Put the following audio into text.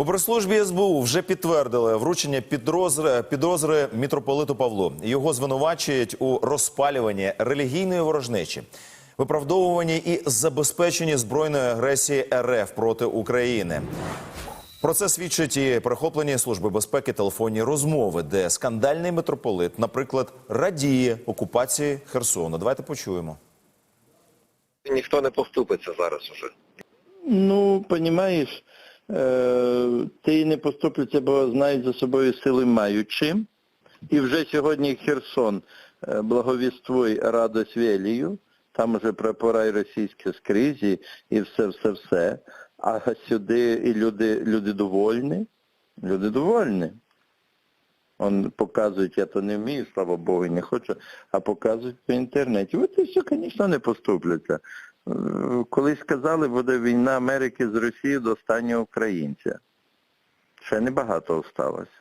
У прес-службі СБУ вже підтвердили вручення підозри, підозри мітрополиту Павлу. Його звинувачують у розпалюванні релігійної ворожнечі, виправдовуванні і забезпеченні збройної агресії РФ проти України. Про це свідчать і перехоплені служби безпеки телефонні розмови, де скандальний митрополит, наприклад, радіє окупації Херсону. Давайте почуємо. ніхто не поступиться зараз уже. Ну, понімаєш, е, ти не поступляться, бо знають за собою сили маючи. І вже сьогодні Херсон е, благовіствуй радость велію, там вже прапора російські скрізь і все-все-все. А сюди і люди, люди довольні, люди довольні. Он показують, я то не вмію, слава Богу, не хочу, а показують по інтернеті. От і все, звісно, не поступляться. Е, Колись сказали, буде війна Америки з Росією до останнього українця. Ще небагато осталось.